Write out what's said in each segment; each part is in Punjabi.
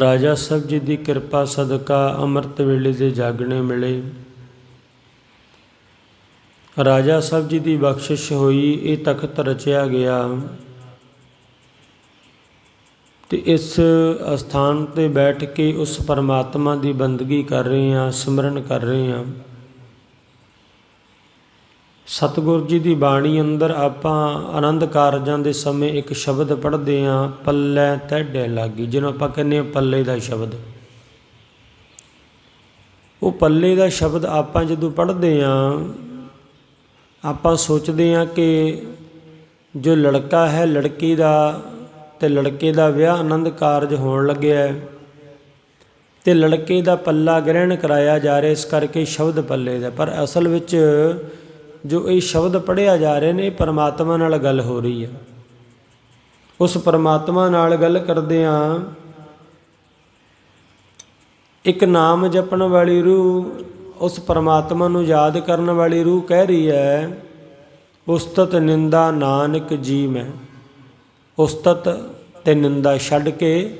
ਰਾਜਾ ਸਾਹਿਬ ਜੀ ਦੀ ਕਿਰਪਾ ਸਦਕਾ ਅੰਮ੍ਰਿਤ ਵੇਲੇ ਦੇ ਜਾਗਣੇ ਮਿਲੇ। ਰਾਜਾ ਸਾਹਿਬ ਜੀ ਦੀ ਬਖਸ਼ਿਸ਼ ਹੋਈ, ਇਹ ਤਖਤ ਰਚਿਆ ਗਿਆ। ਤੇ ਇਸ ਅਸਥਾਨ ਤੇ ਬੈਠ ਕੇ ਉਸ ਪਰਮਾਤਮਾ ਦੀ ਬੰਦਗੀ ਕਰ ਰਹੇ ਹਾਂ, ਸਿਮਰਨ ਕਰ ਰਹੇ ਹਾਂ। ਸਤਿਗੁਰ ਜੀ ਦੀ ਬਾਣੀ ਅੰਦਰ ਆਪਾਂ ਆਨੰਦ ਕਾਰਜਾਂ ਦੇ ਸਮੇਂ ਇੱਕ ਸ਼ਬਦ ਪੜ੍ਹਦੇ ਹਾਂ, ਪੱਲੇ ਤੈਡੇ ਲਾਗੀ, ਜਿਹਨੂੰ ਆਪਾਂ ਕਹਿੰਦੇ ਹਾਂ ਪੱਲੇ ਦਾ ਸ਼ਬਦ। ਉਹ ਪੱਲੇ ਦਾ ਸ਼ਬਦ ਆਪਾਂ ਜਦੋਂ ਪੜ੍ਹਦੇ ਹਾਂ, ਆਪਾਂ ਸੋਚਦੇ ਹਾਂ ਕਿ ਜੋ ਲੜਕਾ ਹੈ, ਲੜਕੀ ਦਾ ਤੇ ਲੜਕੇ ਦਾ ਵਿਆਹ ਆਨੰਦ ਕਾਰਜ ਹੋਣ ਲੱਗਿਆ ਹੈ ਤੇ ਲੜਕੇ ਦਾ ਪੱਲਾ ਗ੍ਰਹਿਣ ਕਰਾਇਆ ਜਾ ਰਿਹਾ, ਇਸ ਕਰਕੇ ਸ਼ਬਦ ਪੱਲੇ ਦਾ। ਪਰ ਅਸਲ ਵਿੱਚ ਜੋ ਇਹ ਸ਼ਬਦ ਪੜਿਆ ਜਾ ਰਹੇ ਨੇ, ਇਹ ਪਰਮਾਤਮਾ ਨਾਲ ਗੱਲ ਹੋ ਰਹੀ ਹੈ। ਉਸ ਪਰਮਾਤਮਾ ਨਾਲ ਗੱਲ ਕਰਦੇ ਆ। ਇੱਕ ਨਾਮ ਜਪਣ ਵਾਲੀ ਰੂਹ, ਉਸ ਪਰਮਾਤਮਾ ਨੂੰ ਯਾਦ ਕਰਨ ਵਾਲੀ ਰੂਹ ਕਹਿ ਰਹੀ ਹੈ, ਉਸਤਤ ਨਿੰਦਾ ਨਾਨਕ ਜੀ ਮੈਂ। ਉਸਤਤ ਤੇ ਨਿੰਦਾ ਛੱਡ ਕੇ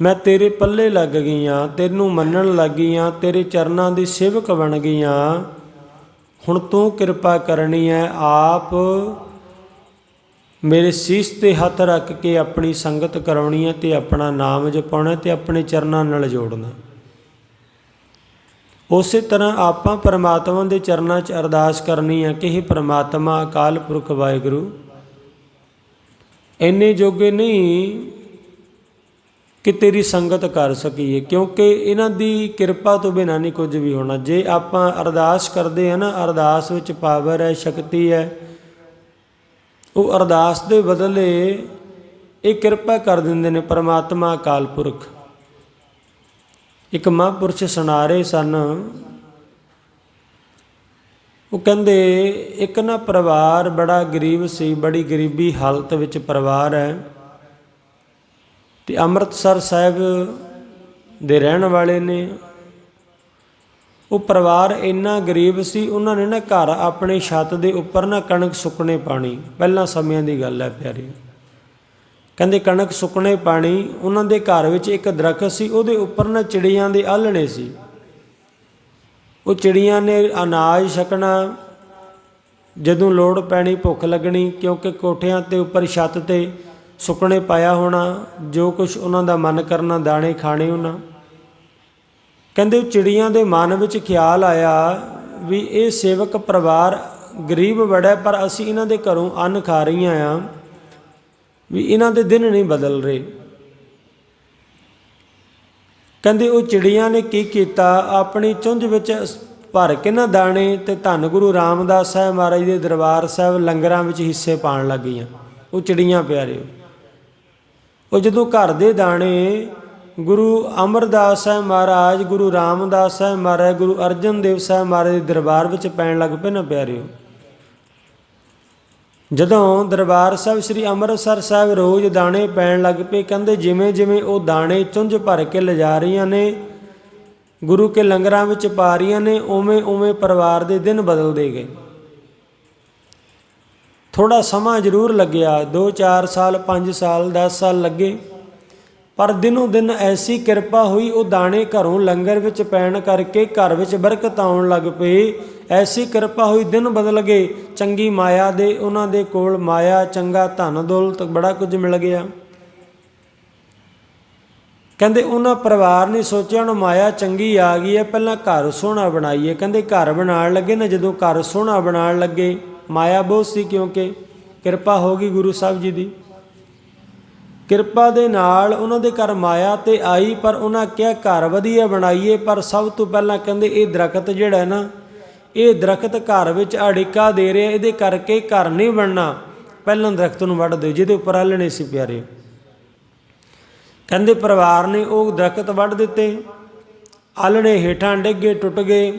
ਮੈਂ ਤੇਰੇ ਪੱਲੇ ਲੱਗ ਗਈਆਂ, ਤੈਨੂੰ ਮੰਨਣ ਲੱਗ ਗਈਆਂ, ਤੇਰੇ ਚਰਨਾਂ ਦੀ ਸੇਵਕ ਬਣ ਗਈਆਂ। ਹੁਣ ਤੂੰ ਕਿਰਪਾ ਕਰਨੀ ਹੈ ਆਪ ਮੇਰੇ ਸੀਸ ਤੇ ਹੱਥ ਰੱਖ ਕੇ ਆਪਣੀ ਸੰਗਤ ਕਰਾਉਣੀ ਹੈ ਤੇ ਆਪਣਾ ਨਾਮ ਜਪਾਉਣਾ ਤੇ ਆਪਣੇ ਚਰਨਾਂ ਨਾਲ ਜੋੜਨਾ। ਉਸੇ ਤਰ੍ਹਾਂ ਆਪਾਂ ਪਰਮਾਤਮਾ ਦੇ ਚਰਨਾਂ 'ਚ ਅਰਦਾਸ ਕਰਨੀ ਹੈ ਕਿ ਇਹ ਪਰਮਾਤਮਾ, ਅਕਾਲ ਪੁਰਖ ਵਾਹਿਗੁਰੂ, ਇੰਨੇ ਜੋਗੇ ਨਹੀਂ ਕਿ ਤੇਰੀ ਸੰਗਤ ਕਰ ਸਕੀਏ, ਕਿਉਂਕਿ ਇਹਨਾਂ ਦੀ ਕਿਰਪਾ ਤੋਂ ਬਿਨਾਂ ਨਹੀਂ ਕੁਝ ਵੀ ਹੋਣਾ। ਜੇ ਆਪਾਂ ਅਰਦਾਸ ਕਰਦੇ ਹਾਂ ਨਾ, ਅਰਦਾਸ ਵਿੱਚ ਪਾਵਰ ਹੈ, ਸ਼ਕਤੀ ਹੈ, ਉਹ ਅਰਦਾਸ ਦੇ ਬਦਲੇ ਇਹ ਕਿਰਪਾ ਕਰ ਦਿੰਦੇ ਨੇ ਪਰਮਾਤਮਾ ਅਕਾਲ ਪੁਰਖ। ਇੱਕ ਮਹਾਂਪੁਰਸ਼ ਸੁਣਾ ਰਹੇ ਸਨ। ਉਹ ਕਹਿੰਦੇ, ਇੱਕ ਨਾ ਪਰਿਵਾਰ ਬੜਾ ਗਰੀਬ ਸੀ, ਬੜੀ ਗਰੀਬੀ ਹਾਲਤ ਵਿੱਚ ਪਰਿਵਾਰ ਹੈ। ਤੇ ਅੰਮ੍ਰਿਤਸਰ ਸਾਹਿਬ ਦੇ ਰਹਿਣ ਵਾਲੇ ਨੇ। ਉਹ ਪਰਿਵਾਰ ਇੰਨਾ ਗਰੀਬ ਸੀ, ਉਹਨਾਂ ਨੇ ਨਾ ਘਰ ਆਪਣੇ ਛੱਤ ਦੇ ਉੱਪਰ ਨਾ ਕਣਕ ਸੁੱਕਣੇ ਪਾਣੀ। ਪਹਿਲਾਂ ਸਮਿਆਂ ਦੀ ਗੱਲ ਹੈ ਪਿਆਰੀ। ਕਹਿੰਦੇ ਕਣਕ ਸੁੱਕਣੇ ਪਾਣੀ ਉਹਨਾਂ ਦੇ ਘਰ ਵਿੱਚ ਇੱਕ ਦਰਖਤ ਸੀ, ਉਹਦੇ ਉੱਪਰ ਨਾ ਚਿੜੀਆਂ ਦੇ ਆਲਣੇ ਸੀ। ਉਹ ਚਿੜੀਆਂ ਨੇ ਅਨਾਜ ਛਕਣਾ, ਜਦੋਂ ਲੋੜ ਪੈਣੀ ਭੁੱਖ ਲੱਗਣੀ, ਕਿਉਂਕਿ ਕੋਠਿਆਂ ਤੇ ਉੱਪਰ ਛੱਤ ਤੇ ਸੁੱਕਣੇ ਪਾਇਆ ਹੋਣਾ, ਜੋ ਕੁਝ ਉਹਨਾਂ ਦਾ ਮਨ ਕਰਨਾ, ਦਾਣੇ ਖਾਣੇ ਉਹਨਾਂ। ਕਹਿੰਦੇ ਚਿੜੀਆਂ ਦੇ ਮਨ ਵਿੱਚ ਖਿਆਲ ਆਇਆ ਵੀ ਇਹ ਸੇਵਕ ਪਰਿਵਾਰ ਗਰੀਬ ਬੜਾ ਪਰ ਅਸੀਂ ਇਹਨਾਂ ਦੇ ਘਰੋਂ ਅੰਨ ਖਾ ਰਹੀਆਂ ਆ, ਵੀ ਇਹਨਾਂ ਦੇ ਦਿਨ ਨਹੀਂ ਬਦਲ ਰਹੇ। ਕਹਿੰਦੇ ਉਹ ਚਿੜੀਆਂ ਨੇ ਕੀ ਕੀਤਾ? ਆਪਣੀ ਚੁੰਝ ਵਿੱਚ ਭਰ ਕੇ ਨਾ ਦਾਣੇ ਤੇ ਧੰਨ ਗੁਰੂ ਰਾਮਦਾਸ ਸਾਹਿਬ ਮਹਾਰਾਜ ਦੇ ਦਰਬਾਰ ਸਾਹਿਬ ਲੰਗਰਾਂ ਵਿੱਚ ਹਿੱਸੇ ਪਾਣ ਲੱਗ ਗਈਆਂ। ਉਹ ਚਿੜੀਆਂ ਪਿਆਰੇ। ਉਹ ਜਦੋਂ ਘਰ ਦੇ ਦਾਣੇ ਗੁਰੂ ਅਮਰਦਾਸ ਸਾਹਿਬ ਮਹਾਰਾਜ, ਗੁਰੂ ਰਾਮਦਾਸ ਸਾਹਿਬ ਮਹਾਰਾਜ, ਗੁਰੂ ਅਰਜਨ ਦੇਵ ਸਾਹਿਬ ਮਹਾਰਾਜ ਦੇ ਦਰਬਾਰ ਵਿੱਚ ਪੈਣ ਲੱਗ ਪਏ ਨਾ ਪਿਆਰਿਓ। ਜਦੋਂ ਦਰਬਾਰ ਸਾਹਿਬ ਸ੍ਰੀ ਅੰਮ੍ਰਿਤਸਰ ਸਾਹਿਬ ਰੋਜ਼ ਦਾਣੇ ਪੈਣ ਲੱਗ ਪਏ, ਕਹਿੰਦੇ ਜਿਵੇਂ ਜਿਵੇਂ ਉਹ ਦਾਣੇ ਚੁੰਝ ਭਰ ਕੇ ਲਿਜਾ ਰਹੀਆਂ ਨੇ, ਗੁਰੂ ਕੇ ਲੰਗਰਾਂ ਵਿੱਚ ਪਾ ਰਹੀਆਂ ਨੇ, ਉਵੇਂ ਉਵੇਂ ਪਰਿਵਾਰ ਦੇ ਦਿਨ ਬਦਲਦੇ ਗਏ। ਥੋੜਾ ਸਮਾਂ ਜ਼ਰੂਰ ਲੱਗਿਆ 2-4 ਸਾਲ 5 ਸਾਲ 10 ਸਾਲ ਲੱਗੇ। ਪਰ ਦਿਨੋਂ ਦਿਨ ਐਸੀ ਕਿਰਪਾ ਹੋਈ, ਉਹ ਦਾਣੇ ਘਰੋਂ ਲੰਗਰ ਵਿੱਚ ਪੈਣ ਕਰਕੇ ਘਰ ਵਿੱਚ ਬਰਕਤ ਆਉਣ ਲੱਗ ਪਈ ਐਸੀ ਕਿਰਪਾ ਹੋਈ, ਦਿਨ ਬਦਲ ਗਏ। ਚੰਗੀ ਮਾਇਆ ਦੇ, ਉਹਨਾਂ ਦੇ ਕੋਲ ਮਾਇਆ, ਚੰਗਾ ਧਨ ਦੌਲਤ ਬੜਾ ਕੁਝ ਮਿਲ ਗਿਆ। ਕਹਿੰਦੇ, ਉਹਨਾਂ ਪਰਿਵਾਰ ਨੇ ਸੋਚਿਆ, ਹੁਣ ਮਾਇਆ ਚੰਗੀ ਆ ਗਈ ਹੈ, ਪਹਿਲਾਂ ਘਰ ਸੋਹਣਾ ਬਣਾਈਏ। ਕਹਿੰਦੇ, ਘਰ ਬਣਾਉਣ ਲੱਗੇ ਨਾ, ਜਦੋਂ ਘਰ ਸੋਹਣਾ ਬਣਾਉਣ ਲੱਗੇ ਮਾਇਆ ਬਹੁਤ ਸੀ ਕਿਉਂਕਿ ਕਿਰਪਾ ਹੋ ਗਈ ਗੁਰੂ ਸਾਹਿਬ ਜੀ ਦੀ। ਕਿਰਪਾ ਦੇ ਨਾਲ ਉਹਨਾਂ ਦੇ ਘਰ ਮਾਇਆ ਤੇ ਆਈ, ਪਰ ਉਹਨਾਂ ਕਿਹਾ, ਘਰ ਵਧੀਆ ਬਣਾਈਏ। ਪਰ ਸਭ ਤੋਂ ਪਹਿਲਾਂ ਕਹਿੰਦੇ, ਇਹ ਦਰਖਤ ਜਿਹੜਾ ਹੈ ਨਾ, ਇਹ ਦਰਖਤ ਘਰ ਵਿੱਚ ਅੜਿਕਾ ਦੇ ਰਿਹਾ ਇਹਦੇ ਕਰਕੇ ਘਰ ਨਹੀਂ ਬਣਨਾ। ਪਹਿਲਾਂ ਦਰਖਤ ਨੂੰ ਵੱਢ ਦਿਓ, ਜਿਹਦੇ ਉੱਪਰ ਆਲਣੇ ਸੀ ਪਿਆਰੇ ਕਹਿੰਦੇ, ਪਰਿਵਾਰ ਨੇ ਉਹ ਦਰਖਤ ਵੱਢ ਦਿੱਤੇ। ਆਲਣੇ ਹੇਠਾਂ ਡਿੱਗੇ ਟੁੱਟ ਗਏ।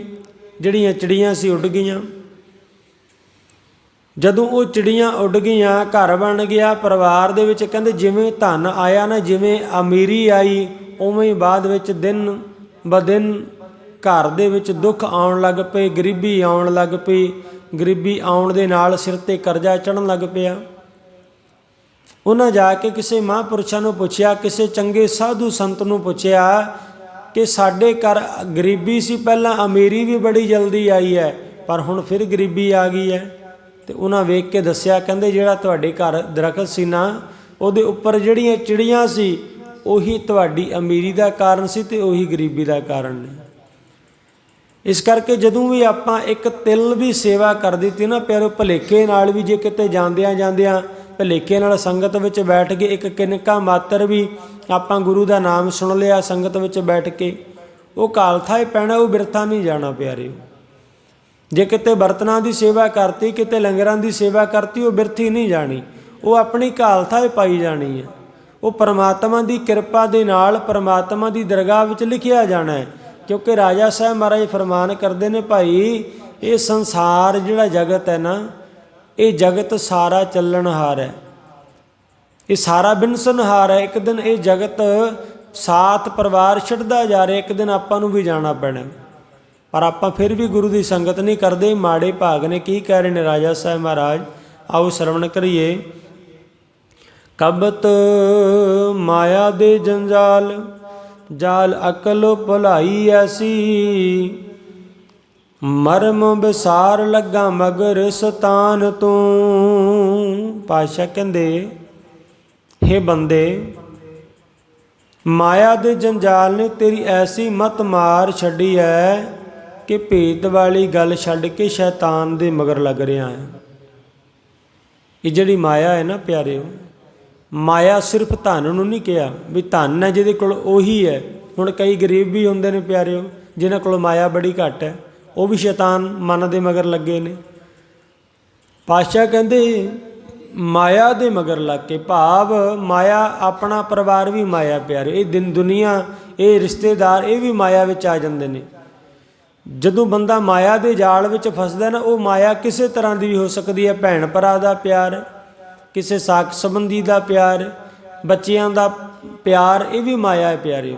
ਜਿਹੜੀਆਂ ਚਿੜੀਆਂ ਸੀ, ਉੱਡ ਗਈਆਂ। ਜਦੋਂ ਉਹ ਚਿੜੀਆਂ ਉੱਡ ਗਈਆਂ, ਘਰ ਬਣ ਗਿਆ, ਪਰਿਵਾਰ ਦੇ ਵਿੱਚ ਕਹਿੰਦੇ ਜਿਵੇਂ ਧਨ ਆਇਆ ਨਾ, ਜਿਵੇਂ ਅਮੀਰੀ ਆਈ, ਉਵੇਂ ਹੀ ਬਾਅਦ ਵਿੱਚ ਦਿਨ ਬ ਦਿਨ ਘਰ ਦੇ ਵਿੱਚ ਦੁੱਖ ਆਉਣ ਲੱਗ ਪਏ, ਗਰੀਬੀ ਆਉਣ ਲੱਗ ਪਈ। ਗਰੀਬੀ ਆਉਣ ਦੇ ਨਾਲ ਸਿਰ ਤੇ ਕਰਜ਼ਾ ਚੜਨ ਲੱਗ ਪਿਆ। ਉਹਨਾਂ ਜਾ ਕੇ ਕਿਸੇ ਮਹਾਂਪੁਰਸ਼ਾਂ ਨੂੰ ਪੁੱਛਿਆ, ਕਿਸੇ ਚੰਗੇ ਸਾਧੂ ਸੰਤ ਨੂੰ ਪੁੱਛਿਆ ਕਿ ਸਾਡੇ ਘਰ ਗਰੀਬੀ ਸੀ, ਪਹਿਲਾਂ ਅਮੀਰੀ ਵੀ ਬੜੀ ਜਲਦੀ ਆਈ ਹੈ, ਪਰ ਹੁਣ ਫਿਰ ਗਰੀਬੀ ਆ ਗਈ ਹੈ। ਤੇ ਉਹਨਾਂ ਵੇਖ ਕੇ ਦੱਸਿਆ, ਕਹਿੰਦੇ ਜਿਹੜਾ ਤੁਹਾਡੇ ਘਰ ਦਰਖਤ ਸੀ ਨਾ, ਉਹਦੇ ਉੱਪਰ ਜਿਹੜੀਆਂ ਚਿੜੀਆਂ ਸੀ, ਉਹੀ ਤੁਹਾਡੀ ਅਮੀਰੀ ਦਾ ਕਾਰਨ ਸੀ ਤੇ ਉਹੀ ਗਰੀਬੀ ਦਾ ਕਾਰਨ ਨੇ। ਇਸ ਕਰਕੇ ਜਦੋਂ ਵੀ ਆਪਾਂ ਇੱਕ ਤਿਲ ਵੀ ਸੇਵਾ ਕਰ ਦਿੱਤੀ ਨਾ, ਪਿਆਰੋ, ਭਲੇਖੇ ਨਾਲ ਵੀ ਜੇ ਕਿਤੇ ਜਾਂਦਿਆਂ ਜਾਂਦਿਆਂ ਭਲੇਖੇ ਨਾਲ ਸੰਗਤ ਵਿੱਚ ਬੈਠ ਕੇ ਇੱਕ ਕਿਨਕਾ ਮਾਤਰ ਵੀ ਆਪਾਂ ਗੁਰੂ ਦਾ ਨਾਮ ਸੁਣ ਲਿਆ, ਸੰਗਤ ਵਿੱਚ ਬੈਠ ਕੇ, ਉਹ ਕਾਲਥਾ ਹੀ ਪੈਣਾ, ਉਹ ਬਿਰਥਾ ਨਹੀਂ ਜਾਣਾ, ਪਿਆਰਿਓ। ਜੇ ਕਿਤੇ ਬਰਤਨਾਂ ਦੀ ਸੇਵਾ ਕਰਤੀ, ਕਿਤੇ ਲੰਗਰਾਂ ਦੀ ਸੇਵਾ ਕਰਤੀ, ਉਹ ਬਿਰਥੀ ਨਹੀਂ ਜਾਣੀ। ਉਹ ਆਪਣੀ ਕਾਲਥਾਏ ਪਾਈ ਜਾਣੀ ਹੈ। ਉਹ ਪਰਮਾਤਮਾ ਦੀ ਕਿਰਪਾ ਦੇ ਨਾਲ ਪਰਮਾਤਮਾ ਦੀ ਦਰਗਾਹ ਵਿੱਚ ਲਿਖਿਆ ਜਾਣਾ ਹੈ। ਕਿਉਂਕਿ ਰਾਜਾ ਸਾਹਿਬ ਮਹਾਰਾਜ ਫਰਮਾਨ ਕਰਦੇ ਨੇ, ਭਾਈ, ਇਹ ਸੰਸਾਰ ਜਿਹੜਾ ਜਗਤ ਹੈ ਨਾ, ਇਹ ਜਗਤ ਸਾਰਾ ਚੱਲਣਹਾਰ ਹੈ। ਇਹ ਸਾਰਾ ਬਿਨਸਨਹਾਰ ਹੈ। ਇੱਕ ਦਿਨ ਇਹ ਜਗਤ ਸਾਤ ਪਰਿਵਾਰ ਛੱਡਦਾ ਜਾ ਰਿਹਾ, ਇੱਕ ਦਿਨ ਆਪਾਂ ਨੂੰ ਵੀ ਜਾਣਾ ਪੈਣਾ ਪਰ ਆਪਾਂ ਫਿਰ ਵੀ ਗੁਰੂ ਦੀ ਸੰਗਤ ਨਹੀਂ ਕਰਦੇ। ਮਾੜੇ ਭਾਗ ਨੇ ਕੀ ਕਹਿ ਰਹੇ ਨੇ ਰਾਜਾ ਸਾਹਿਬ ਮਹਾਰਾਜ? ਆਓ ਸ਼ਰਵਣ ਕਰੀਏ। ਕਬਤ ਮਾਇਆ ਦੇ ਜੰਜਾਲ, ਜਾਲ ਅਕਲ ਭੁਲਾਈ ਐਸੀ। ਮਰਮ ਵਿਸਾਰ ਲੱਗਾ ਮਗਰ ਸਤਾਨ ਤੂੰ। ਪਾਸ਼ਾ ਕਹਿੰਦੇ हे ਬੰਦੇ, ਮਾਇਆ ਦੇ ਜੰਜਾਲ ਨੇ ਤੇਰੀ ਐਸੀ ਮਤ ਮਾਰ ਛੱਡੀ ਐ। ਕਿ ਭੇਦ ਵਾਲੀ ਗੱਲ ਛੱਡ ਕੇ ਸ਼ੈਤਾਨ ਦੇ ਮਗਰ ਲੱਗ ਰਿਹਾ ਹੈ। ਇਹ ਜਿਹੜੀ ਮਾਇਆ ਹੈ ਨਾ ਪਿਆਰਿਓ, ਮਾਇਆ ਸਿਰਫ ਧਨ ਨੂੰ ਨਹੀਂ ਕਿਹਾ, ਵੀ ਧਨ ਹੈ ਜਿਹਦੇ ਕੋਲ ਉਹੀ ਹੈ। ਹੁਣ ਕਈ ਗਰੀਬ ਵੀ ਹੁੰਦੇ ਨੇ ਪਿਆਰਿਓ, ਜਿਨ੍ਹਾਂ ਕੋਲ ਮਾਇਆ ਬੜੀ ਘੱਟ ਹੈ, ਉਹ ਵੀ ਸ਼ੈਤਾਨ ਮਨ ਦੇ ਮਗਰ ਲੱਗੇ ਨੇ। ਪਾਤਸ਼ਾਹ ਕਹਿੰਦੇ, ਮਾਇਆ ਦੇ ਮਗਰ ਲੱਗ ਕੇ ਭਾਵ ਮਾਇਆ ਆਪਣਾ ਪਰਿਵਾਰ ਵੀ ਮਾਇਆ ਪਿਆਰੇ ਇਹ ਦਿਨ ਦੁਨੀਆ, ਇਹ ਰਿਸ਼ਤੇਦਾਰ, ਇਹ ਵੀ ਮਾਇਆ ਵਿੱਚ ਆ ਜਾਂਦੇ ਨੇ। ਜਦੋਂ ਬੰਦਾ ਮਾਇਆ ਦੇ ਜਾਲ ਵਿੱਚ ਫਸਦਾ ਨਾ, ਉਹ ਮਾਇਆ ਕਿਸੇ ਤਰ੍ਹਾਂ ਦੀ ਵੀ ਹੋ ਸਕਦੀ ਹੈ? ਭੈਣ ਭਰਾ ਦਾ ਪਿਆਰ, ਕਿਸੇ ਸਾਖ ਸੰਬੰਧੀ ਦਾ ਪਿਆਰ, ਬੱਚਿਆਂ ਦਾ ਪਿਆਰ, ਇਹ ਵੀ ਮਾਇਆ ਹੈ ਪਿਆਰਿਓ।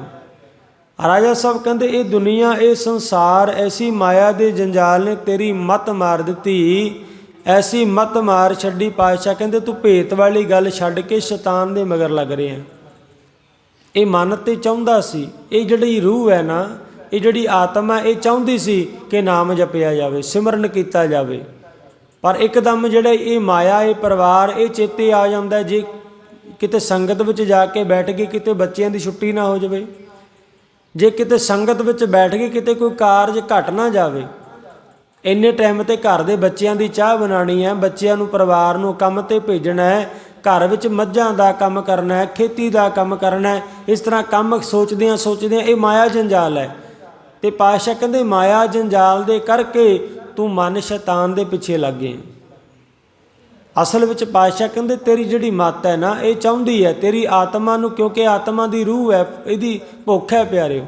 ਰਾਜਾ ਸਾਹਿਬ ਕਹਿੰਦੇ, ਇਹ ਦੁਨੀਆ, ਇਹ ਸੰਸਾਰ, ਐਸੀ ਮਾਇਆ ਦੇ ਜੰਜਾਲ ਨੇ ਤੇਰੀ ਮਤ ਮਾਰ ਦਿੱਤੀ। ਐਸੀ ਮਤ ਮਾਰ ਛੱਡੀ ਪਾਤਸ਼ਾਹ। ਕਹਿੰਦੇ, ਤੂੰ ਭੇਤ ਵਾਲੀ ਗੱਲ ਛੱਡ ਕੇ ਸ਼ੈਤਾਨ ਦੇ ਮਗਰ ਲੱਗ ਰਿਹਾ ਇਹ ਮਨ ਤੇ ਚਾਹੁੰਦਾ ਸੀ। ਇਹ ਜਿਹੜੀ ਰੂਹ ਹੈ ਨਾ ਇਹ ਜਿਹੜੀ ਆਤਮਾ ਇਹ ਚਾਹੁੰਦੀ ਸੀ ਕਿ ਨਾਮ ਜਪਿਆ ਜਾਵੇ, ਸਿਮਰਨ ਕੀਤਾ ਜਾਵੇ। ਪਰ ਇੱਕਦਮ ਜਿਹੜਾ ਇਹ ਮਾਇਆ, ਇਹ ਪਰਿਵਾਰ, ਇਹ ਚੇਤੇ ਆ ਜਾਂਦਾ ਜੇ ਕਿਤੇ ਸੰਗਤ ਵਿੱਚ ਜਾ ਕੇ ਬੈਠ ਕੇ ਕਿਤੇ ਬੱਚਿਆਂ ਦੀ ਛੁੱਟੀ ਨਾ ਹੋ ਜਾਵੇ। ਜੇ ਕਿਤੇ ਸੰਗਤ ਵਿੱਚ ਬੈਠ ਕੇ ਕਿਤੇ ਕੋਈ ਕਾਰਜ ਘਟ ਨਾ ਜਾਵੇ। ਇੰਨੇ ਟਾਈਮ ਤੇ ਘਰ ਦੇ ਬੱਚਿਆਂ ਦੀ ਚਾਹ ਬਣਾਣੀ ਹੈ, ਬੱਚਿਆਂ ਨੂੰ, ਪਰਿਵਾਰ ਨੂੰ ਕੰਮ ਤੇ ਭੇਜਣਾ ਹੈ, ਘਰ ਵਿੱਚ ਮੱਝਾਂ ਦਾ ਕੰਮ ਕਰਨਾ ਹੈ, ਖੇਤੀ ਦਾ ਕੰਮ ਕਰਨਾ ਹੈ, ਇਸ ਤਰ੍ਹਾਂ ਕੰਮ ਸੋਚਦਿਆਂ ਸੋਚਦਿਆਂ ਇਹ ਮਾਇਆ ਜੰਜਾਲ ਹੈ। ਤੇ ਪਾਸ਼ਾ ਕਹਿੰਦੇ, ਮਾਇਆ ਜੰਜਾਲ ਦੇ ਕਰਕੇ ਤੂੰ ਮਨ ਸ਼ੈਤਾਨ ਦੇ ਪਿੱਛੇ ਲੱਗ ਗਿਆ ਅਸਲ ਵਿੱਚ ਪਾਤਸ਼ਾਹ ਕਹਿੰਦੇ, ਤੇਰੀ ਜਿਹੜੀ ਮੱਤ ਹੈ ਨਾ, ਇਹ ਚਾਹੁੰਦੀ ਹੈ, ਤੇਰੀ ਆਤਮਾ ਨੂੰ, ਕਿਉਂਕਿ ਆਤਮਾ ਦੀ ਰੂਹ ਹੈ, ਇਹਦੀ ਭੁੱਖ ਹੈ ਪਿਆਰਿਓ।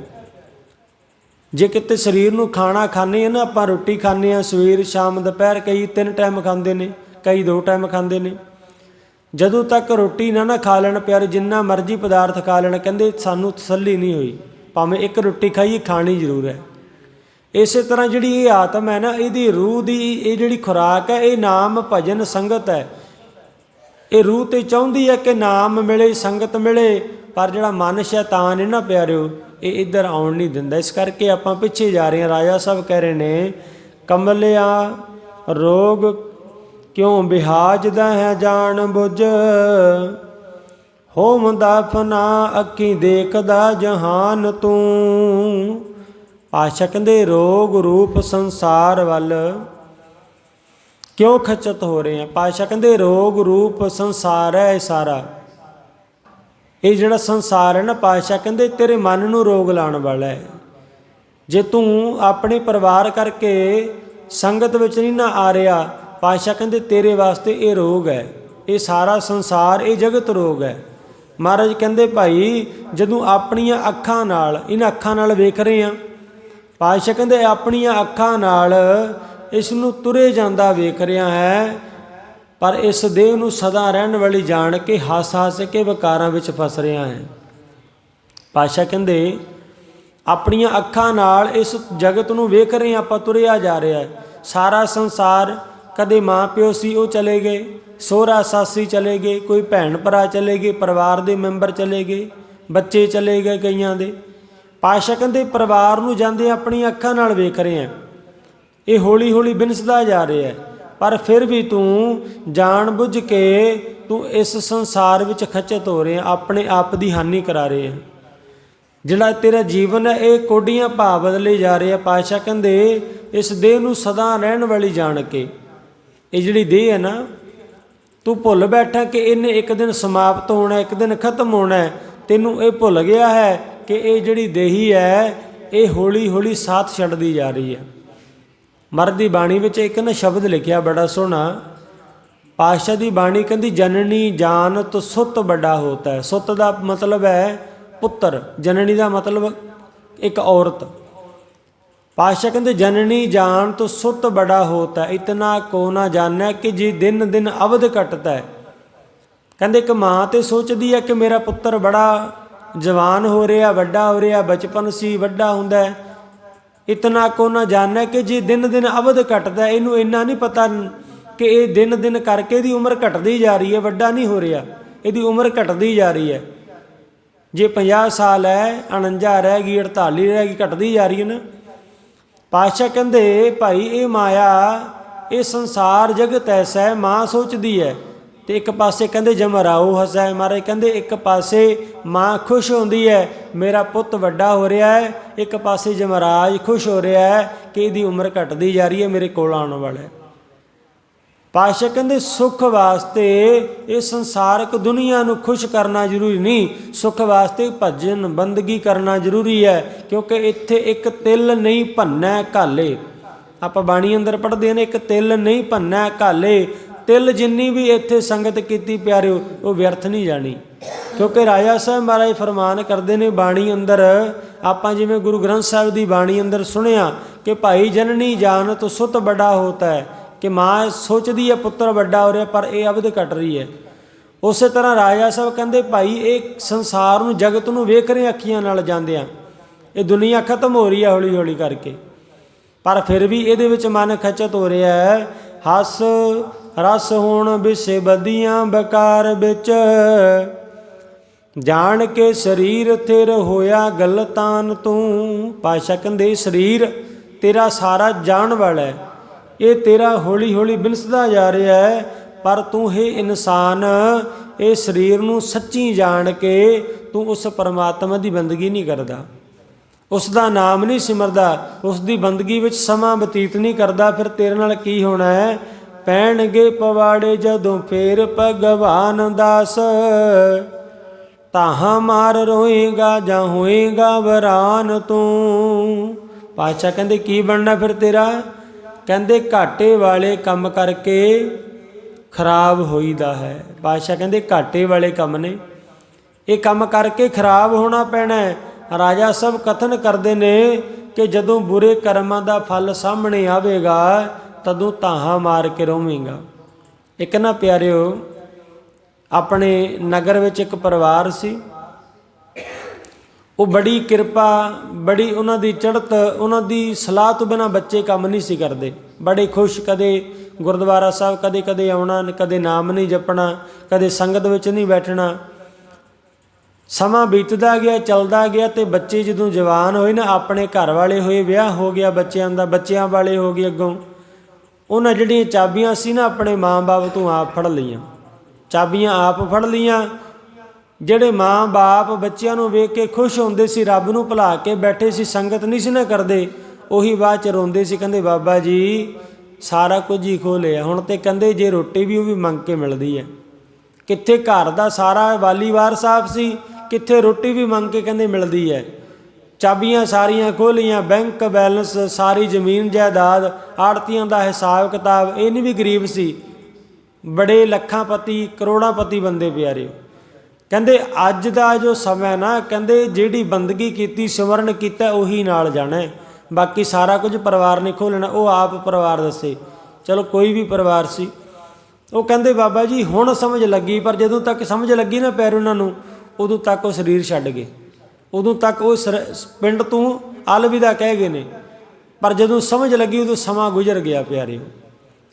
ਜੇ ਕਿਤੇ ਸਰੀਰ ਨੂੰ ਖਾਣਾ ਖਾਣੇ ਆ ਨਾ, ਆਪਾਂ ਰੋਟੀ ਖਾਣੇ ਆ ਸਵੇਰ, ਸ਼ਾਮ, ਦੁਪਹਿਰ ਕਈ ਤਿੰਨ ਟਾਈਮ ਖਾਂਦੇ ਨੇ, ਕਈ ਦੋ ਟਾਈਮ ਖਾਂਦੇ ਨੇ। ਜਦੋਂ ਤੱਕ ਰੋਟੀ ਨਾ ਨਾ ਖਾ ਲੈਣ ਪਿਆਰੇ, ਜਿੰਨਾ ਮਰਜ਼ੀ ਪਦਾਰਥ ਖਾ ਲੈਣ, ਕਹਿੰਦੇ ਸਾਨੂੰ ਤਸੱਲੀ ਨਹੀਂ ਹੋਈ। ਭਾਵੇਂ ਇੱਕ ਰੋਟੀ ਖਾਈਏ, ਖਾਣੀ ਜ਼ਰੂਰ ਹੈ। ਇਸੇ ਤਰ੍ਹਾਂ ਜਿਹੜੀ ਇਹ ਆਤਮ ਹੈ ਨਾ, ਇਹਦੀ ਰੂਹ ਦੀ ਇਹ ਜਿਹੜੀ ਖੁਰਾਕ ਹੈ, ਇਹ ਨਾਮ ਭਜਨ ਸੰਗਤ ਹੈ। ਇਹ ਰੂਹ ਤੇ ਚਾਹੁੰਦੀ ਹੈ ਕਿ ਨਾਮ ਮਿਲੇ, ਸੰਗਤ ਮਿਲੇ, ਪਰ ਜਿਹੜਾ ਮਨ ਸ਼ੈਤਾਨ ਹੈ ਨਾ ਪਿਆਰਿਓ, ਇਹ ਇੱਧਰ ਆਉਣ ਨਹੀਂ ਦਿੰਦਾ। ਇਸ ਕਰਕੇ ਆਪਾਂ ਪਿੱਛੇ ਜਾ ਰਹੇ ਹਾਂ। ਰਾਜਾ ਸਾਹਿਬ ਕਹਿ ਰਹੇ ਨੇ, ਕਮਲਿਆ ਰੋਗ ਕਿਉਂ ਬਿਹਾਜਦਾ ਹੈ ਜਾਣ ਬੁੱਝ? ਹੋਮ ਦਾ ਫਨਾ ਅੱਖੀ ਦੇਖਦਾ ਜਹਾਨ ਤੂੰ। ਆਸ਼ਾ ਕਹਿੰਦੇ ਰੋਗ ਰੂਪ ਸੰਸਾਰ ਵੱਲ। ਕਿਉਂ ਖਚਤ ਹੋ ਰਹੇ ਆ? ਪਾਸ਼ਾ ਕਹਿੰਦੇ ਰੋਗ ਰੂਪ ਸੰਸਾਰ ਹੈ ਇਹ ਸਾਰਾ। ਇਹ ਜਿਹੜਾ ਸੰਸਾਰ ਹੈ ਨਾ ਪਾਸ਼ਾ ਕਹਿੰਦੇ ਤੇਰੇ ਮਨ ਨੂੰ ਰੋਗ ਲਾਉਣ ਵਾਲਾ ਹੈ। ਜੇ ਤੂੰ ਆਪਣੇ ਪਰਿਵਾਰ ਕਰਕੇ ਸੰਗਤ ਵਿੱਚ ਨਹੀਂ ਨਾ ਆ ਰਿਹਾ ਪਾਸ਼ਾ ਕਹਿੰਦੇ ਤੇਰੇ ਵਾਸਤੇ ਇਹ ਰੋਗ ਹੈ। ਇਹ ਸਾਰਾ ਸੰਸਾਰ, ਇਹ ਜਗਤ ਰੋਗ ਹੈ। ਮਹਾਰਾਜ ਕਹਿੰਦੇ ਭਾਈ, ਜਦੋਂ ਆਪਣੀਆਂ ਅੱਖਾਂ ਨਾਲ, ਇਹਨਾਂ ਅੱਖਾਂ ਨਾਲ ਵੇਖ ਰਹੇ ਆ ਪਾਤਸ਼ਾਹ ਕਹਿੰਦੇ, ਆਪਣੀਆਂ ਅੱਖਾਂ ਨਾਲ ਇਸ ਨੂੰ ਤੁਰੇ ਜਾਂਦਾ ਵੇਖ ਰਿਹਾ ਹੈ। ਪਰ ਇਸ ਦੇਹ ਨੂੰ ਸਦਾ ਰਹਿਣ ਵਾਲੀ ਜਾਣ ਕੇ ਹੱਸ ਹੱਸ ਕੇ ਵਿਕਾਰਾਂ ਵਿੱਚ ਫਸ ਰਿਹਾ ਹੈ। ਪਾਤਸ਼ਾਹ ਕਹਿੰਦੇ, ਆਪਣੀਆਂ ਅੱਖਾਂ ਨਾਲ ਇਸ ਜਗਤ ਨੂੰ ਵੇਖ ਰਹੇ ਆਪਾਂ ਤੁਰਿਆ ਜਾ ਰਿਹਾ ਹੈ। ਸਾਰਾ ਸੰਸਾਰ ਕਦੇ ਮਾਂ ਪਿਓ ਸੀ, ਉਹ ਚਲੇ ਗਏ। ਸੋਹਰਾ ਸਾਸੀ ਚਲੇ ਗਏ, ਕੋਈ ਭੈਣ ਭਰਾ ਚਲੇ ਗਏ, ਪਰਿਵਾਰ ਦੇ ਮੈਂਬਰ ਚਲੇ ਗਏ, ਬੱਚੇ ਚਲੇ ਗਏ ਕਈਆਂ ਦੇ। ਪਾਸ਼ਾ ਕਹਿੰਦੇ ਪਰਿਵਾਰ ਨੂੰ ਜਾਂਦੇ ਆਪਣੀਆਂ ਅੱਖਾਂ ਨਾਲ ਵੇਖ ਰਹੇ ਆ। ਇਹ ਹੌਲੀ ਹੌਲੀ ਬਿਨਸਦਾ ਜਾ ਰਿਹਾ ਹੈ। ਪਰ ਫਿਰ ਵੀ ਤੂੰ ਜਾਣ ਬੁੱਝ ਕੇ ਤੂੰ ਇਸ ਸੰਸਾਰ ਵਿੱਚ ਖਚਤ ਹੋ ਰਿਹਾ, ਆਪਣੇ ਆਪ ਦੀ ਹਾਨੀ ਕਰਾ ਰਿਹਾ ਜਿਹੜਾ ਤੇਰਾ ਜੀਵਨ ਹੈ, ਇਹ ਕੋਡੀਆਂ ਭਾਅ ਬਦਲੇ ਜਾ ਰਿਹਾ ਆ ਪਾਸ਼ਾ ਕਹਿੰਦੇ ਇਸ ਦੇਹ ਨੂੰ ਸਦਾ ਰਹਿਣ ਵਾਲੀ ਜਾਣ ਕੇ। ਇਹ ਜਿਹੜੀ ਦੇਹ ਹੈ ਨਾ ਤੂੰ ਭੁੱਲ ਬੈਠਾ ਕਿ ਇਹਨੇ ਇੱਕ ਦਿਨ ਸਮਾਪਤ ਹੋਣਾ, ਇੱਕ ਦਿਨ ਖਤਮ ਹੋਣਾ ਤੈਨੂੰ ਇਹ ਭੁੱਲ ਗਿਆ ਹੈ ਕਿ ਇਹ ਜਿਹੜੀ ਦੇਹੀ ਹੈ, ਇਹ ਹੌਲੀ ਹੌਲੀ ਸਾਥ ਛੱਡਦੀ ਜਾ ਰਹੀ ਹੈ। ਮਰਦ ਦੀ ਬਾਣੀ ਵਿੱਚ ਇੱਕ ਨਾ ਸ਼ਬਦ ਲਿਖਿਆ ਬੜਾ ਸੋਹਣਾ, ਪਾਤਸ਼ਾਹ ਦੀ ਬਾਣੀ ਕਹਿੰਦੀ, ਜਨਨੀ ਜਾਨਤ ਸੁੱਤ ਵੱਡਾ ਹੋਤਾ ਹੈ। ਸੁੱਤ ਦਾ ਮਤਲਬ ਹੈ ਪੁੱਤਰ, ਜਨਨੀ ਦਾ ਮਤਲਬ ਇੱਕ ਔਰਤ। ਪਾਤਸ਼ਾਹ ਕਹਿੰਦੇ ਜਨਨੀ ਜਾਣ ਤੋਂ ਸੁੱਤ ਬੜਾ ਹੋਤਾ ਹੈ ਇਤਨਾ ਕੋ ਨਾ ਜਾਣੈ ਕਿ ਜੀ ਦਿਨ ਦਿਨ ਅਵਧ ਘਟਦਾ ਕਹਿੰਦੇ, ਇੱਕ ਮਾਂ ਤੇ ਸੋਚਦੀ ਹੈ ਕਿ ਮੇਰਾ ਪੁੱਤਰ ਬੜਾ ਜਵਾਨ ਹੋ ਰਿਹਾ, ਵੱਡਾ ਹੋ ਰਿਹਾ, ਬਚਪਨ ਸੀ, ਵੱਡਾ ਹੁੰਦਾ ਇਤਨਾ ਕੋ ਨਾ ਜਾਣੈ ਕਿ ਜੀ ਦਿਨ ਦਿਨ ਅਵਧ ਘਟਦਾ ਇਹਨੂੰ ਇੰਨਾ ਨਹੀਂ ਪਤਾ ਕਿ ਇਹ ਦਿਨ ਦਿਨ ਕਰਕੇ ਇਹਦੀ ਉਮਰ ਘਟਦੀ ਜਾ ਰਹੀ ਹੈ ਵੱਡਾ ਨਹੀਂ ਹੋ ਰਿਹਾ। ਇਹਦੀ ਉਮਰ ਘਟਦੀ ਜਾ ਰਹੀ ਹੈ ਜੇ 50 ਸਾਲ ਹੈ 49 ਰਹਿ ਗਈ 48 ਰਹਿ ਗਈ, ਘਟਦੀ ਜਾ ਰਹੀ ਹੈ ਨਾ ਪਾਤਸ਼ਾਹ ਕਹਿੰਦੇ, ਭਾਈ, ਇਹ ਮਾਇਆ, ਇਹ ਸੰਸਾਰ ਜਗਤ ਐਸਾ ਹੈ ਮਾਂ ਸੋਚਦੀ ਹੈ ਤੇ ਇੱਕ ਪਾਸੇ ਕਹਿੰਦੇ ਜਮਰਾਓ ਹਸੈ। ਮਹਾਰਾਜ ਕਹਿੰਦੇ, ਇੱਕ ਪਾਸੇ ਮਾਂ ਖੁਸ਼ ਹੁੰਦੀ ਹੈ ਮੇਰਾ ਪੁੱਤ ਵੱਡਾ ਹੋ ਰਿਹਾ ਹੈ ਇੱਕ ਪਾਸੇ ਜਮਰਾਜ ਖੁਸ਼ ਹੋ ਰਿਹਾ ਹੈ ਕਿ ਇਹਦੀ ਉਮਰ ਘਟਦੀ ਜਾ ਰਹੀ ਹੈ ਮੇਰੇ ਕੋਲ ਆਉਣ ਵਾਲਾ ਹੈ ਪਾਸ਼ਾ ਕਹਿੰਦੇ, ਸੁਖ ਵਾਸਤੇ ਇਹ ਸੰਸਾਰਕ ਦੁਨੀਆ ਨੂੰ ਖੁਸ਼ ਕਰਨਾ ਜ਼ਰੂਰੀ ਨਹੀਂ। ਸੁਖ ਵਾਸਤੇ ਭਜਨ, ਬੰਦਗੀ ਕਰਨਾ ਜ਼ਰੂਰੀ ਹੈ, ਕਿਉਂਕਿ ਇੱਥੇ ਇੱਕ ਤਿਲ ਨਹੀਂ ਭੰਨੈ ਘਾਲੇ। ਆਪਾਂ ਬਾਣੀ ਅੰਦਰ ਪੜ੍ਹਦੇ ਨੇ, ਇੱਕ ਤਿਲ ਨਹੀਂ ਭੰਨੈ ਘਾਲੇ। ਤਿਲ ਜਿੰਨੀ ਵੀ ਇੱਥੇ ਸੰਗਤ ਕੀਤੀ, ਪਿਆਰਿਓ, ਉਹ ਵਿਅਰਥ ਨਹੀਂ ਜਾਣੀ। ਕਿਉਂਕਿ ਰਾਜਾ ਸਾਹਿਬ ਮਹਾਰਾਜ ਫਰਮਾਨ ਕਰਦੇ ਨੇ ਬਾਣੀ ਅੰਦਰ, ਆਪਾਂ ਜਿਵੇਂ ਗੁਰੂ ਗ੍ਰੰਥ ਸਾਹਿਬ ਦੀ ਬਾਣੀ ਅੰਦਰ ਸੁਣਿਆ ਕਿ ਭਾਈ ਜਨਨੀ ਜਾਨਤ ਸੁਤ ਬੜਾ ਹੋਤਾ ਹੈ ਕਿ ਮਾਂ ਸੋਚਦੀ ਹੈ ਪੁੱਤਰ ਵੱਡਾ ਹੋ ਰਿਹਾ, ਪਰ ਇਹ ਅਵਧ ਘਟ ਰਹੀ ਹੈ। ਉਸੇ ਤਰ੍ਹਾਂ ਰਾਜਾ ਸਾਹਿਬ ਕਹਿੰਦੇ, ਭਾਈ, ਇਹ ਸੰਸਾਰ ਨੂੰ, ਜਗਤ ਨੂੰ ਵੇਖ ਰਹੇ ਅੱਖੀਆਂ ਨਾਲ ਜਾਂਦੇ ਆ। ਇਹ ਦੁਨੀਆ ਖਤਮ ਹੋ ਰਹੀ ਹੈ ਹੌਲੀ ਹੌਲੀ ਕਰਕੇ। ਪਰ ਫਿਰ ਵੀ ਇਹਦੇ ਵਿੱਚ ਮਨ ਖਚਤ ਹੋ ਰਿਹਾ ਹੈ। ਹੱਸ, ਰਸ ਹੋਣ ਵਿਸੇ ਬਦੀਆਂ, ਬਕਾਰ ਵਿੱਚ। ਜਾਣ ਕੇ ਸਰੀਰ ਥਿਰ ਹੋਇਆ ਗਲਤਾਨ ਤੂੰ ਪਾਸ਼ਾ ਕਹਿੰਦੇ, ਸਰੀਰ ਤੇਰਾ ਸਾਰਾ ਜਾਣ ਵਾਲਾ ਹੈ। ਇਹ ਤੇਰਾ ਹੌਲੀ ਹੌਲੀ ਬਿਨਸਦਾ ਜਾ ਰਿਹਾ ਹੈ, ਪਰ ਤੂੰ ਹੈ ਇਨਸਾਨ, ਇਹ ਸਰੀਰ ਨੂੰ ਸੱਚੀ ਜਾਣ ਕੇ ਤੂੰ ਉਸ ਪਰਮਾਤਮਾ ਦੀ ਬੰਦਗੀ ਨਹੀਂ ਕਰਦਾ। ਉਸ ਦਾ ਨਾਮ ਨਹੀਂ ਸਿਮਰਦਾ ਉਸ ਦੀ ਬੰਦਗੀ ਵਿੱਚ ਸਮਾਂ ਬਤੀਤ ਨਹੀਂ ਕਰਦਾ, ਫਿਰ ਤੇਰੇ ਨਾਲ ਕੀ ਹੋਣਾ ਹੈ? ਪੈਣਗੇ ਪਵਾੜੇ ਜਦੋਂ ਫੇਰ ਭਗਵਾਨ ਦਾਸ। ਤਾਹਾਂ ਮਾਰ ਰੋਏਗਾ ਜਾਂ ਹੋਏਗਾ ਵਰਾਨ ਤੂੰ? ਪਾਤਸ਼ਾਹ ਕਹਿੰਦੇ, ਕੀ ਬਣਨਾ ਫਿਰ ਤੇਰਾ? ਕਹਿੰਦੇ ਘਾਟੇ ਵਾਲੇ ਕੰਮ ਕਰਕੇ ਖਰਾਬ ਹੋਈਦਾ ਹੈ। ਪਾਤਸ਼ਾਹ ਕਹਿੰਦੇ ਘਾਟੇ ਵਾਲੇ ਕੰਮ ਨੇ। ਇਹ ਕੰਮ ਕਰਕੇ ਖਰਾਬ ਹੋਣਾ ਪੈਣਾ ਰਾਜਾ ਸਭ ਕਥਨ ਕਰਦੇ ਨੇ ਕਿ ਜਦੋਂ ਬੁਰੇ ਕਰਮਾਂ ਦਾ ਫਲ ਸਾਹਮਣੇ ਆਵੇਗਾ, ਤਦੋਂ ਤਾਹਾਂ ਮਾਰ ਕੇ ਰੋਵੇਂਗਾ। ਇੱਕ ਨਾ ਪਿਆਰਿਓ, ਆਪਣੇ ਨਗਰ ਵਿੱਚ ਇੱਕ ਪਰਿਵਾਰ ਸੀ। ਉਹ ਬੜੀ ਕਿਰਪਾ, ਬੜੀ ਉਹਨਾਂ ਦੀ ਚੜ੍ਹਤ, ਉਹਨਾਂ ਦੀ ਸਲਾਹ ਤੋਂ ਬਿਨਾ ਬੱਚੇ ਕੰਮ ਨਹੀਂ ਸੀ ਕਰਦੇ। ਬੜੇ ਖੁਸ਼ ਕਦੇ ਗੁਰਦੁਆਰਾ ਸਾਹਿਬ, ਕਦੇ ਕਦੇ ਆਉਣਾ, ਕਦੇ ਨਾਮ ਨਹੀਂ ਜਪਣਾ, ਕਦੇ ਸੰਗਤ ਵਿੱਚ ਨਹੀਂ ਬੈਠਣਾ। ਸਮਾਂ ਬੀਤਦਾ ਗਿਆ, ਚੱਲਦਾ ਗਿਆ ਤੇ ਬੱਚੇ ਜਦੋਂ ਜਵਾਨ ਹੋਏ ਨਾ, ਆਪਣੇ ਘਰ ਵਾਲੇ ਹੋਏ, ਵਿਆਹ ਹੋ ਗਿਆ ਬੱਚਿਆਂ ਦਾ, ਬੱਚਿਆਂ ਵਾਲੇ ਹੋ ਗਏ ਅੱਗੋਂ। ਉਹਨਾਂ ਜਿਹੜੀਆਂ ਚਾਬੀਆਂ ਸੀ ਨਾ, ਆਪਣੇ ਮਾਂ-ਬਾਪ ਤੋਂ ਆਪ ਫੜ ਲਈਆਂ। ਚਾਬੀਆਂ ਆਪ ਫੜ ਲਈਆਂ ਜਿਹੜੇ ਮਾਂ-ਬਾਪ ਬੱਚਿਆਂ ਨੂੰ ਵੇਖ ਕੇ ਖੁਸ਼ ਹੁੰਦੇ ਸੀ, ਰੱਬ ਨੂੰ ਭੁਲਾ ਕੇ ਬੈਠੇ ਸੀ, ਸੰਗਤ ਨਹੀਂ ਸੀ ਨਾ ਕਰਦੇ, ਉਹੀ ਬਾਅਦ ਚ ਰੋਂਦੇ ਸੀ, ਕਹਿੰਦੇ, ਬਾਬਾ ਜੀ, ਸਾਰਾ ਕੁਝ ਹੀ ਖੋ ਲਿਆ, ਹੁਣ ਤੇ ਕਹਿੰਦੇ ਜੇ ਰੋਟੀ ਵੀ, ਉਹ ਵੀ ਮੰਗ ਕੇ ਮਿਲਦੀ ਹੈ। ਕਿੱਥੇ ਘਰ ਦਾ ਸਾਰਾ ਵਾਲੀਵਾਰ ਸਾਹਿਬ ਸੀ, ਕਿੱਥੇ ਰੋਟੀ ਵੀ ਮੰਗ ਕੇ ਕਹਿੰਦੇ ਮਿਲਦੀ ਹੈ। ਚਾਬੀਆਂ ਸਾਰੀਆਂ ਖੋਲੀਆਂ, ਬੈਂਕ ਬੈਲੈਂਸ, ਸਾਰੀ ਜ਼ਮੀਨ ਜਾਇਦਾਦ, ਆੜਤੀਆਂ ਦਾ ਹਿਸਾਬ ਕਿਤਾਬ, ਇਹ ਨਹੀਂ ਵੀ ਗਰੀਬ ਸੀ। ਬੜੇ ਲੱਖਾਂ ਪਤੀ, ਕਰੋੜਾਂ ਪਤੀ ਬੰਦੇ ਪਿਆਰੇ ਕਹਿੰਦੇ ਅੱਜ ਦਾ ਜੋ ਸਮਾਂ ਨਾ, ਕਹਿੰਦੇ ਜਿਹੜੀ ਬੰਦਗੀ ਕੀਤੀ, ਸਿਮਰਨ ਕੀਤਾ, ਉਹੀ ਨਾਲ ਜਾਣਾ ਬਾਕੀ ਸਾਰਾ ਕੁਝ ਪਰਿਵਾਰ ਨੇ ਖੋਲਣਾ ਉਹ ਆਪ ਪਰਿਵਾਰ ਦੱਸੇ। ਚਲੋ ਕੋਈ ਵੀ ਪਰਿਵਾਰ ਸੀ। ਉਹ ਕਹਿੰਦੇ ਬਾਬਾ ਜੀ, ਹੁਣ ਸਮਝ ਲੱਗੀ, ਪਰ ਜਦੋਂ ਤੱਕ ਸਮਝ ਲੱਗੀ ਨਾ ਪੈਰ ਉਹਨਾਂ ਨੂੰ, ਉਦੋਂ ਤੱਕ ਉਹ ਸਰੀਰ ਛੱਡ ਗਏ। ਉਦੋਂ ਤੱਕ ਉਹ ਸਰ- ਪਿੰਡ ਤੋਂ ਅਲਵਿਦਾ ਕਹਿ ਗਏ ਨੇ। ਪਰ ਜਦੋਂ ਸਮਝ ਲੱਗੀ, ਉਦੋਂ ਸਮਾਂ ਗੁਜ਼ਰ ਗਿਆ ਪਿਆਰਿਓ।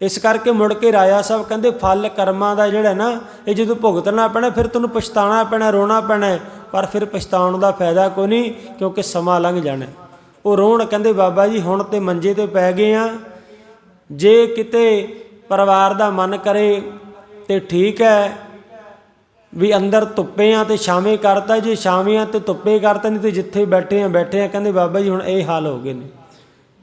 ਇਸ ਕਰਕੇ ਮੁੜ ਕੇ ਰਾਜਾ ਸਾਹਿਬ ਕਹਿੰਦੇ ਫਲ ਕਰਮਾਂ ਦਾ ਜਿਹੜਾ ਨਾ, ਇਹ ਜਦੋਂ ਭੁਗਤਣਾ ਪੈਣਾ, ਫਿਰ ਤੈਨੂੰ ਪਛਤਾਣਾ ਪੈਣਾ, ਰੋਣਾ ਪੈਣਾ ਪਰ ਫਿਰ ਪਛਤਾਉਣ ਦਾ ਫਾਇਦਾ ਕੋਈ ਨਹੀਂ, ਕਿਉਂਕਿ ਸਮਾਂ ਲੰਘ ਜਾਣਾ ਉਹ ਰੋਣ ਕਹਿੰਦੇ, ਬਾਬਾ ਜੀ, ਹੁਣ ਤੇ ਮੰਜੇ ਤੇ ਪੈ ਗਏ ਆ। ਜੇ ਕਿਤੇ ਪਰਿਵਾਰ ਦਾ ਮਨ ਕਰੇ ਤੇ ਠੀਕ ਹੈ ਵੀ ਅੰਦਰ ਧੁੱਪੇ ਆ ਤੇ ਛਾਵੇਂ ਕਰਤਾ, ਜੇ ਛਾਵੇਂ ਆ ਤੇ ਧੁੱਪੇ ਕਰਤਾ, ਨਹੀਂ ਤੇ ਜਿੱਥੇ ਬੈਠੇ ਆ ਬੈਠੇ ਆ, ਕਹਿੰਦੇ, ਬਾਬਾ ਜੀ, ਹੁਣ ਇਹ ਹਾਲ ਹੋ ਗਏ ਨੇ।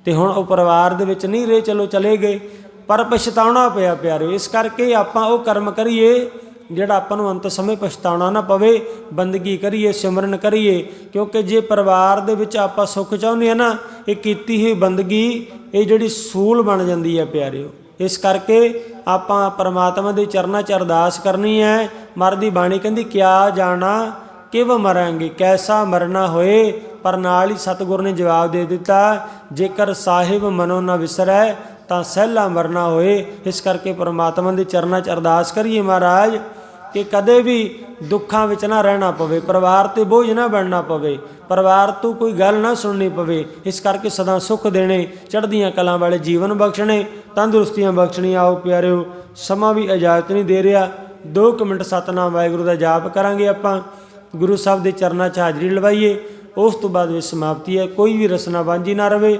ਤੇ ਹੁਣ ਉਹ ਪਰਿਵਾਰ ਦੇ ਵਿੱਚ ਨਹੀਂ ਰਹੇ, ਚਲੋ ਚਲੇ ਗਏ। ਪਰ ਪਛਤਾਉਣਾ ਪਿਆ ਪਿਆਰੇ ਇਸ ਕਰਕੇ ਆਪਾਂ ਉਹ ਕਰਮ ਕਰੀਏ ਜਿਹੜਾ ਆਪਾਂ ਨੂੰ ਅੰਤ ਸਮੇਂ ਪਛਤਾਉਣਾ ਨਾ ਪਵੇ, ਬੰਦਗੀ ਕਰੀਏ, ਸਿਮਰਨ ਕਰੀਏ, ਕਿਉਂਕਿ ਜੇ ਪਰਿਵਾਰ ਦੇ ਵਿੱਚ ਆਪਾਂ ਸੁੱਖ ਚਾਹੁੰਦੇ ਆ ਨਾ, ਇਹ ਕੀਤੀ ਹੋਈ ਬੰਦਗੀ, ਇਹ ਜਿਹੜੀ ਸੂਲ ਬਣ ਜਾਂਦੀ ਹੈ ਪਿਆਰਿਓ। ਇਸ ਕਰਕੇ ਆਪਾਂ ਪਰਮਾਤਮਾ ਦੇ ਚਰਨਾਂ 'ਚ ਅਰਦਾਸ ਕਰਨੀ ਹੈ ਮਰਦੀ ਬਾਣੀ ਕਹਿੰਦੀ, ਕਿਆ ਜਾਣਾ, ਕਿਵ ਮਰਾਂਗੇ, ਕੈਸਾ ਮਰਨਾ ਹੋਏ? ਪਰ ਨਾਲ ਹੀ ਸਤਿਗੁਰ ਨੇ ਜਵਾਬ ਦੇ ਦਿੱਤਾ, ਜੇਕਰ ਸਾਹਿਬ ਮਨੋ ਨਾ ਵਿਸਰੈ ਤਾਂ ਸਹਿਲਾ ਮਰਨਾ ਹੋਏ। ਇਸ ਕਰਕੇ ਪਰਮਾਤਮਾ ਦੇ ਚਰਨਾਂ 'ਚ ਅਰਦਾਸ ਕਰੀਏ ਮਹਾਰਾਜ ਕਿ ਕਦੇ ਵੀ ਦੁੱਖਾਂ ਵਿੱਚ ਨਾ ਰਹਿਣਾ ਪਵੇ, ਪਰਿਵਾਰ ਤੇ ਬੋਝ ਨਾ ਬਣਨਾ ਪਵੇ, ਪਰਿਵਾਰ ਤੋਂ ਕੋਈ ਗੱਲ ਨਾ ਸੁਣਨੀ ਪਵੇ। ਇਸ ਕਰਕੇ ਸਦਾ ਸੁੱਖ ਦੇਣੇ, ਚੜ੍ਹਦੀਆਂ ਕਲਾਂ ਵਾਲੇ ਜੀਵਨ ਬਖਸ਼ਣੇ, ਤੰਦਰੁਸਤੀਆਂ ਬਖਸ਼ਣੀਆਂ। ਆਓ ਪਿਆਰਿਓ, ਸਮਾਂ ਵੀ ਇਜਾਜ਼ਤ ਨਹੀਂ ਦੇ ਰਿਹਾ। 2 ਮਿੰਟ ਸਤਨਾਮ ਵਾਹਿਗੁਰੂ ਦਾ ਜਾਪ ਕਰਾਂਗੇ ਆਪਾਂ। ਗੁਰੂ ਸਾਹਿਬ ਦੇ ਚਰਨਾਂ 'ਚ ਹਾਜ਼ਰੀ ਲਵਾਈਏ। ਉਸ ਤੋਂ ਬਾਅਦ ਵਿੱਚ ਸਮਾਪਤੀ ਹੈ। ਕੋਈ ਵੀ ਰਸਨਾ ਵਾਂਝੀ ਨਾ ਰਵੇ।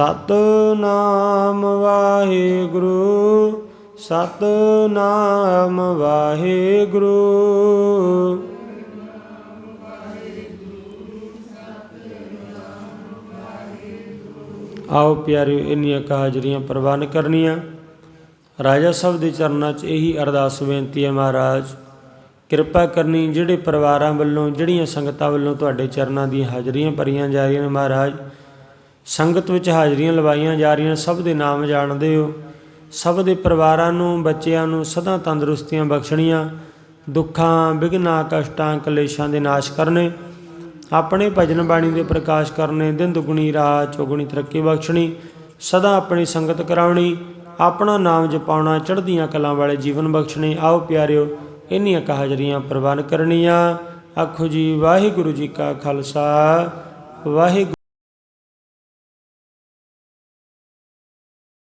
ਸਤਨਾਮ ਵਾਹਿਗੁਰੂ ਸਤਨਾਮ ਵਾਹਿਗੁਰੂ। ਆਓ ਪਿਆਰਿਓ, ਇੰਨੀਆਂ ਕੁ ਹਾਜ਼ਰੀਆਂ ਪ੍ਰਵਾਨ ਕਰਨੀਆਂ। ਰਾਜਾ ਸਾਹਿਬ ਦੇ ਚਰਨਾਂ 'ਚ ਇਹੀ ਅਰਦਾਸ ਬੇਨਤੀ ਹੈ ਮਹਾਰਾਜ, ਕਿਰਪਾ ਕਰਨੀ ਜਿਹੜੇ ਪਰਿਵਾਰਾਂ ਵੱਲੋਂ, ਜਿਹੜੀਆਂ ਸੰਗਤਾਂ ਵੱਲੋਂ ਤੁਹਾਡੇ ਚਰਨਾਂ ਦੀਆਂ ਹਾਜ਼ਰੀਆਂ ਭਰੀਆਂ ਜਾ ਰਹੀਆਂ ਨੇ ਮਹਾਰਾਜ ਸੰਗਤ ਵਿੱਚ ਹਾਜ਼ਰੀਆਂ ਲਵਾਈਆਂ ਜਾ ਰਹੀਆਂ, ਸਭ ਦੇ ਨਾਮ ਜਾਣਦੇ ਹੋ। ਸਭ ਦੇ ਪਰਿਵਾਰਾਂ ਨੂੰ, ਬੱਚਿਆਂ ਨੂੰ ਸਦਾ ਤੰਦਰੁਸਤੀਆਂ ਬਖਸ਼ਣੀਆਂ। ਦੁੱਖਾਂ ਵਿਘਨਾਂ ਕਸ਼ਟਾਂ, ਕਲੇਸ਼ਾਂ ਦੇ ਨਾਸ਼ ਕਰਨੇ। ਆਪਣੇ ਭਜਨ ਬਾਣੀ ਦੇ ਪ੍ਰਕਾਸ਼ ਕਰਨੇ, ਦਿਨ ਦੁਗਣੀ ਰਾਤ ਚੌਗੁਣੀ ਤਰੱਕੀ ਬਖਸ਼ਣੀ। ਸਦਾ ਆਪਣੀ ਸੰਗਤ ਕਰਾਉਣੀ। ਆਪਣਾ ਨਾਮ ਜਪਾਉਣਾ, ਚੜ੍ਹਦੀਆਂ ਕਲਾਂ ਵਾਲੇ ਜੀਵਨ ਬਖਸ਼ਣੇ। ਆਓ ਪਿਆਰਿਓ, ਇੰਨੀਆਂ ਕਹਾਜ਼ਰੀਆਂ ਪ੍ਰਵਾਨ ਕਰਨੀਆਂ। ਆਖੋ ਜੀ, ਵਾਹਿਗੁਰੂ ਜੀ ਕਾ ਖਾਲਸਾ, ਵਾਹਿਗੁਰੂ